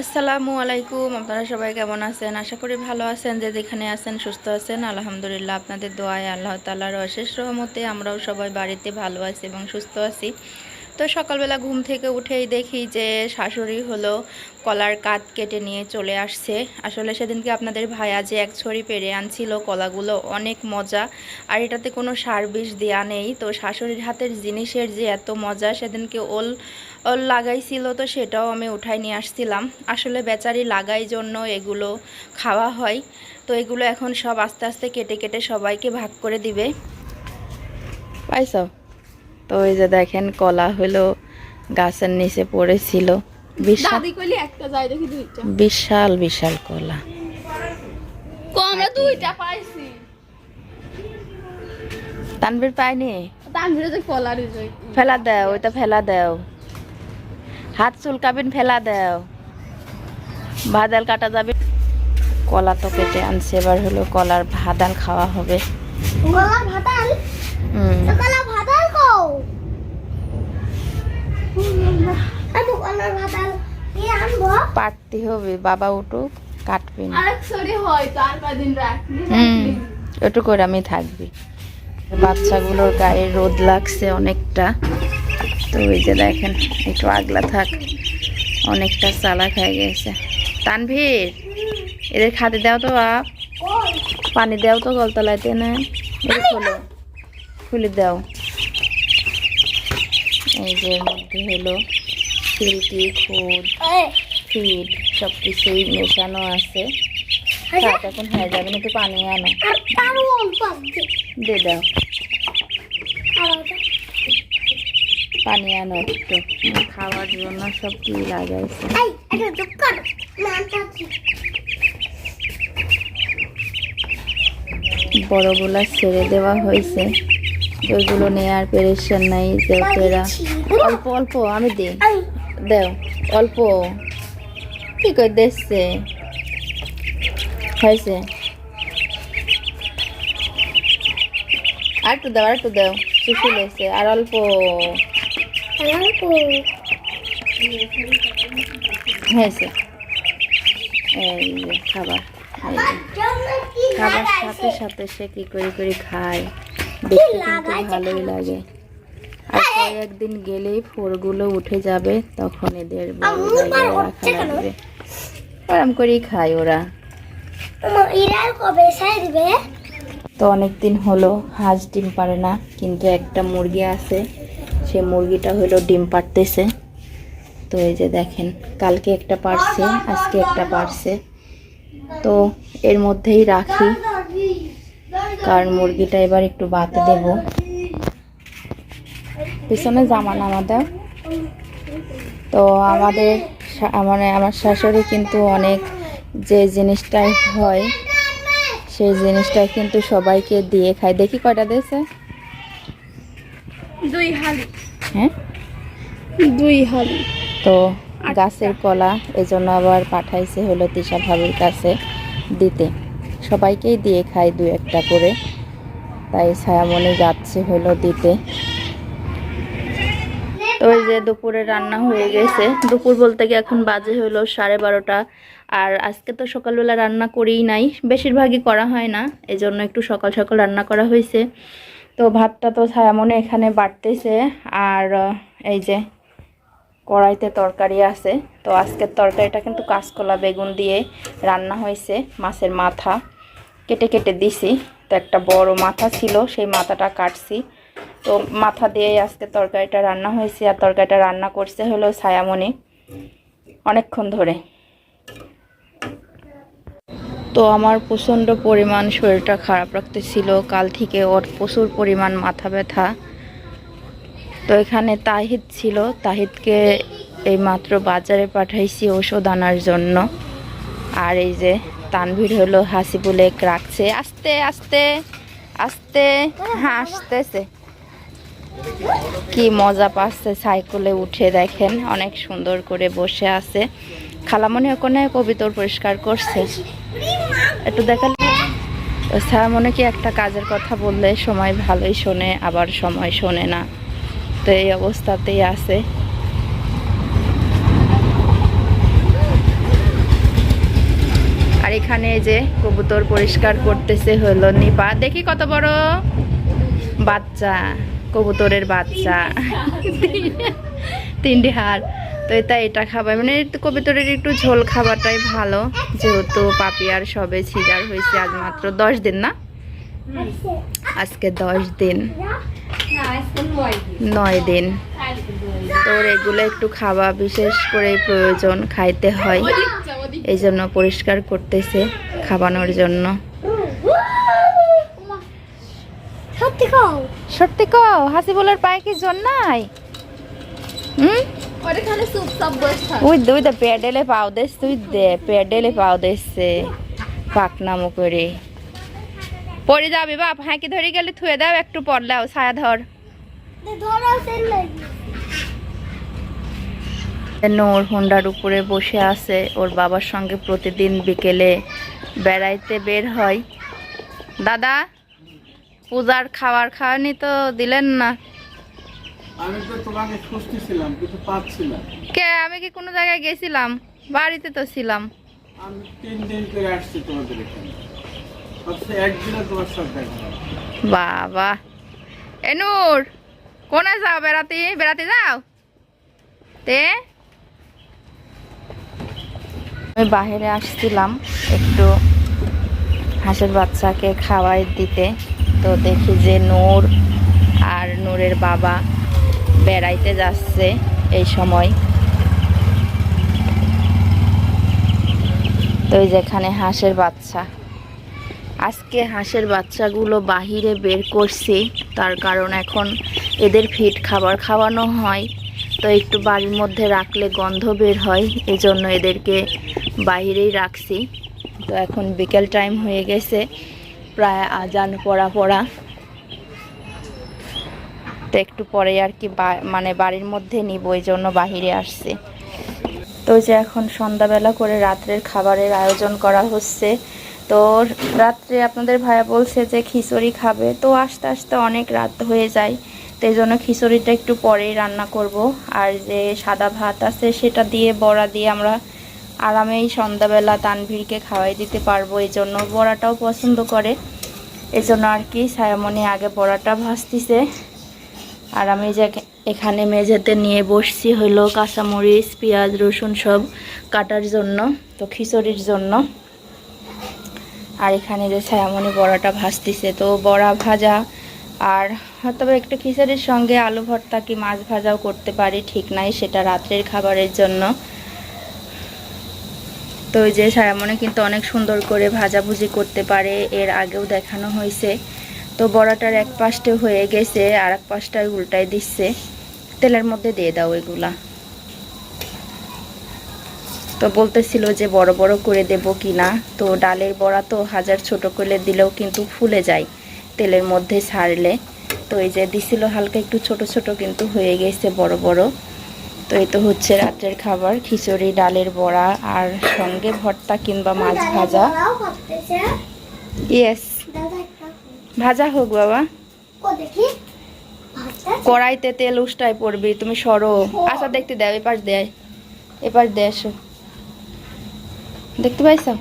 আসসালামু আলাইকুম, আপনারা সবাই কেমন আছেন? আশা করি ভালো আছেন, যে যেখানে আছেন সুস্থ আছেন। আলহামদুলিল্লাহ, আপনাদের দোয়ায় আল্লাহ তালার অশেষ রহমতে আমরাও সবাই বাড়িতে ভালো আছি এবং সুস্থ আছি। তো সকালবেলা ঘুম থেকে উঠেই দেখি যে শাশুড়ি হলো কলার কাত কেটে নিয়ে চলে আসছে। আসলে সেদিনকে আপনাদের ভাইয়া যে এক ছড়ি পেরে আনছিল কলাগুলো অনেক মজা, আর এটাতে কোনো সার বিষ দেওয়া নেই। তো শাশুড়ির হাতের জিনিসের যে এত মজা সেদিনকে ওল ওল লাগাইছিল তো সেটাও আমি উঠাই নিয়ে আসছিলাম। আসলে বেচারি লাগাই জন্য এগুলো খাওয়া হয়। তো এগুলো এখন সব আস্তে আস্তে কেটে কেটে সবাইকে ভাগ করে দিবে। পাইছ? তো ওই যে দেখেন কলা হলো গাছের নিচে পড়েছিল। বিশাল বিশাল বিশাল কলা। কো আমরা দুইটা পাইছি। তানবির পায়নি? তানভীরে যে কলার ফেলা দাও ওইটা ফেলা দাও। হাত চুলকাবেন ফেলা দাও। ভাদাল কাটা যাবে। কলা তো কেটে আনছে এবার হলো কলার ভাদাল খাওয়া হবে। কলার হুম। কলার ভাতাল পারতে হবে বাবা উঠুক কাটবে না। একটু করে আমি থাকবি। বাচ্চাগুলোর গায়ে রোদ লাগছে অনেকটা। তো ওই যে দেখেন একটু আগলা থাক অনেকটা চালা খেয়ে গেছে। তানভীর এদের খাতে দাও তো বাপ। পানি দাও তো গলতলাইতে না খোলো খুলে দাও। এই যে এর মধ্যে হলো সিল্কি খুদ ফিড সব কিছুই মেশানো আছে। থাক এখন হয়ে যাবে একটু পানি আনো? আছে। দাও। পানি আনো একটু। খাওয়ার জন্য সব কি লাগাইছে? বড়গুলা ছেড়ে দেওয়া হয়েছে। ওইগুলো নেওয়ার পেরেশান নাই অল্প অল্প, আমি এই দেও, অল্প। কি করে দেখছে হয়েছে। আর একটু দাও আর দাও। শুষে লেছে আর অল্প। হয়েছে। এই খাবার খাবার সাথে সাথে সে কি করে করে খায়। দেখতে কিন্তু ভালোই লাগে। আর কয়েকদিন গেলেই ফোরগুলো উঠে যাবে তখন এদের রাখা লাগবে ওরম করেই খায় ওরা। তো অনেক দিন হলো হাঁস ডিম পারে না কিন্তু একটা মুরগি আছে। সে মুরগিটা হলো ডিম পারতেছে তো এই যে দেখেন কালকে একটা পারছে আজকে একটা পারছে। তো এর মধ্যেই রাখি। কারণ মুরগিটা এবার একটু বাতে দেব। পিছনে জামা নামা দাও তো আমাদের মানে আমার শাশুড়ি কিন্তু অনেক যে জিনিসটাই হয় সেই জিনিসটা কিন্তু সবাইকে দিয়ে খায়। দেখি কয়টা দিয়েছে? দুই হালি। হ্যাঁ? দুই হালি। তো গাছের কলা এজন্য আবার পাঠাইছে হলো তিশা ভাবির কাছে দিতে। সবাইকেই দিয়ে খায় দু একটা করে। তাই ছায়ামণি যাচ্ছে হলো দিতে। ওই যে দুপুরে রান্না হয়ে গেছে। দুপুর বলতে গিয়ে এখন বাজে হলো সাড়ে বারোটা। আর আজকে তো সকালবেলা রান্না করেই নাই। বেশিরভাগই করা হয় না। এই জন্য একটু সকাল সকাল রান্না করা হয়েছে। তো ভাতটা তো ছায়ামনে এখানে বাড়তেছে। আর এই যে কড়াইতে তরকারি আছে। তো আজকের তরকারিটা কিন্তু কাঁচকলা বেগুন দিয়ে রান্না হয়েছে মাছের মাথা। কেটে কেটে দিছি। তো একটা বড় মাথা ছিল, সেই মাথাটা কাটছি। তো মাথা দিয়ে আজকে তরকারিটা রান্না হয়েছে, আর তরকারিটা রান্না করছে হলো ছায়ামণি অনেকক্ষণ ধরে। তো আমার প্রচণ্ড পরিমাণ শরীরটা খারাপ রাখতেছিল কাল থেকে ওর প্রচুর পরিমাণ মাথা ব্যথা। তো এখানে তাহিদ ছিল। তাহিদকে এই মাত্র বাজারে পাঠাইছি ওষুধ আনার জন্য। আর এই যে তানভীর হলো হাসি বলে রাখছে। আস্তে আস্তে আস্তে, হাসতেছে। কি মজা পাচ্ছে সাইকেলে উঠে দেখেন, অনেক সুন্দর করে বসে আছে। খালামনি ওখানে কবিতর পরিষ্কার করছে। একটু দেখালে? স্যার মনে কি একটা কাজের কথা বললে সময় ভালোই শোনে, আবার সময় শোনে না। তো এই অবস্থাতেই আছে। এখানে যে কবুতর পরিষ্কার করতেছে হলো নিপা। দেখি কত বড় বাচ্চা, কবুতরের বাচ্চা। তিনটি হার তো এটা এটা খাবার মানে কবুতরের একটু ঝোল খাবারটাই ভালো, যেহেতু পাপিয়ার সবে সিজার হয়েছে আজ মাত্র দশ দিন না? আজকে দশ দিন। নয় দিন। তোর এগুলো একটু খাওয়া বিশেষ করে প্রয়োজন, খাইতে হয়। এই জন্য পরিষ্কার করতেছে খাওয়ানোর জন্য। সত্যি কও? হাসি বলার পায়ে কি জন নাই? হুম? দুই দে পাও তুই দে পাও পাকনামো করে। পড়ে যাবি বাপ হাঁকি ধরে গেলে থুয়ে দাও একটু পড়লাও ছায়া ধর। ধরো সেল লাগি ওর হোন্ডার উপরে বসে আছে। ওর বাবার সঙ্গে প্রতিদিন বিকেলে বেড়াইতে বের হয়। দাদা পূজার খাবার খাওয়ানি তো দিলেন না। আমি তো তোমাকে খুঁজতেছিলাম কিন্তু কে? আমি কি কোনো জায়গায় গেছিলাম? বাড়িতে তো ছিলাম। আমি তিন দিন করে আসছি তোমাদের এখানে। একদিনে তোমার দেখা বাবা। এনুর কোনে যাও? বেড়াতে বেড়াতে যাও? তে? আমি বাইরে আসছিলাম একটু হাঁসের বাচ্চাকে খাওয়াই দিতে। তো দেখি যে নূর আর নূরের বাবা বেড়াইতে যাচ্ছে এই সময়। তো যেখানে হাঁসের বাচ্চা। আজকে হাঁসের বাচ্চাগুলো বাহিরে বের করছি, তার কারণ এখন এদের ফিট খাবার খাওয়ানো হয়। তো একটু বাড়ির মধ্যে রাখলে গন্ধ বের হয়, এজন্য এদেরকে বাহিরেই রাখছি। তো এখন বিকেল টাইম হয়ে গেছে, প্রায় আজান পড়া পড়া। তো একটু পরে আর কি মানে বাড়ির মধ্যে নিব ওই জন্য বাহিরে আসছে। তো যে এখন সন্ধ্যাবেলা করে রাত্রের খাবারের আয়োজন করা হচ্ছে। তো রাত্রে আপনাদের ভাইয়া বলছে যে খিচুড়ি খাবে। তো আস্তে আস্তে অনেক রাত হয়ে যায়। তো এই জন্য খিচুড়িটা একটু পরেই রান্না করব। আর যে সাদা ভাত আছে সেটা দিয়ে, বড়া দিয়ে আমরা আরামেই সন্ধ্যাবেলা তানভীরকে খাওয়াই দিতে পারব এই জন্য বড়াটাও পছন্দ করে। এই জন্য আর কি ছায়ামণি আগে বড়াটা ভাজতিছে। আর আমি যে এখানে মেঝেতে নিয়ে বসছি হলো কাঁচামরিচ, পেঁয়াজ, রসুন সব কাটার জন্য, তো খিচুড়ির জন্য। আর এখানে যে ছায়ামণি বড়াটা ভাজতিছে, তো বড়া ভাজা। আর হয়তো বা একটু খিচুড়ির সঙ্গে আলু ভর্তা কি মাছ ভাজাও করতে পারি, ঠিক নাই, সেটা রাত্রের খাবারের জন্য। তো ওই যে সারামনে কিন্তু অনেক সুন্দর করে ভাজাভুজি করতে পারে, এর আগেও দেখানো হয়েছে। তো বড়াটার এক পাশটা হয়ে গেছে আর এক পাশটায় উল্টায় দিচ্ছে। তেলের মধ্যে দিয়ে দাও এগুলা। তো বলতেছিল যে বড় বড় করে দেব কিনা। তো ডালের বড়া তো হাজার ছোট করে দিলেও কিন্তু ফুলে যায় তেলের মধ্যে ছাড়লে। তো এই যে দিছিল হালকা একটু ছোট ছোট কিন্তু হয়ে গেছে বড় বড়। তো এই তো হচ্ছে রাতের খাবার খিচুড়ি ডালের বড়া আর সঙ্গে ভর্তা কিংবা মাছ ভাজা। ইয়েস ভাজা হোক বাবা। কড়াইতে তেল উষ্টায় পড়বি তুমি সরো। আচ্ছা দেখতে দেয় এপাশ দেয় এপাশ দিয়ে এসো। দেখতে পাইছো?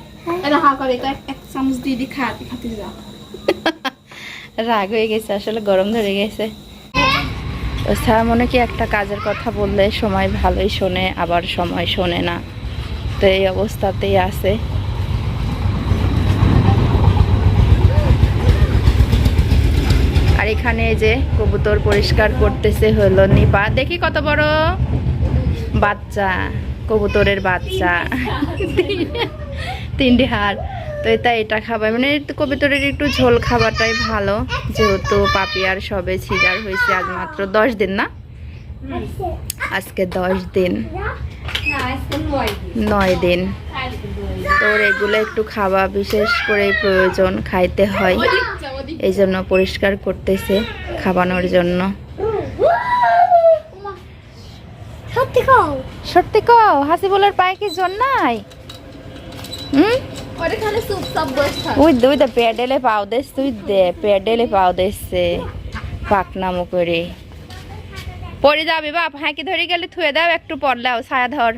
এটা হা করে তো এক- এক চামচ দিয়ে দি খাতে খাতে যা রাগ হয়ে গেছে আসলে গরম ধরে গেছে। স্যার, মনে কি একটা কাজের কথা বললে সময় ভালোই শোনে, আবার সময় শোনে না? তো এই অবস্থাতেই আছে। আর এখানে যে কবুতর পরিষ্কার করতেছে হলো নিপা। দেখি কত বড় বাচ্চা, কবুতরের বাচ্চা। তিনটি হার তো এটা এটা খাবার। মানে কবিতরের একটু ঝোল খাবারটাই ভালো যেহেতু পাপিয়ার সবে সিজার হয়েছে আজ মাত্র দশ দিন না? আজকে দশ দিন। নয় দিন। তোর এগুলো একটু খাওয়া বিশেষ করে প্রয়োজন খাইতে হয়। এই জন্য পরিষ্কার করতেছে খাওয়ানোর জন্য। সত্যি কও? সত্যি কও? হাসি বলার পায়ে কি জন নাই? হুম? ওখানে সুপ সব বসে উই দুই দে পেডেলে পাও দেস তুই দে প্যাডেলে পাও দেসে পাকনামো করে। পড়ে যাবি বাপ হাঁকি ধরে গেলে থুয়ে দাও একটু পড়লাও ছায়া ধর।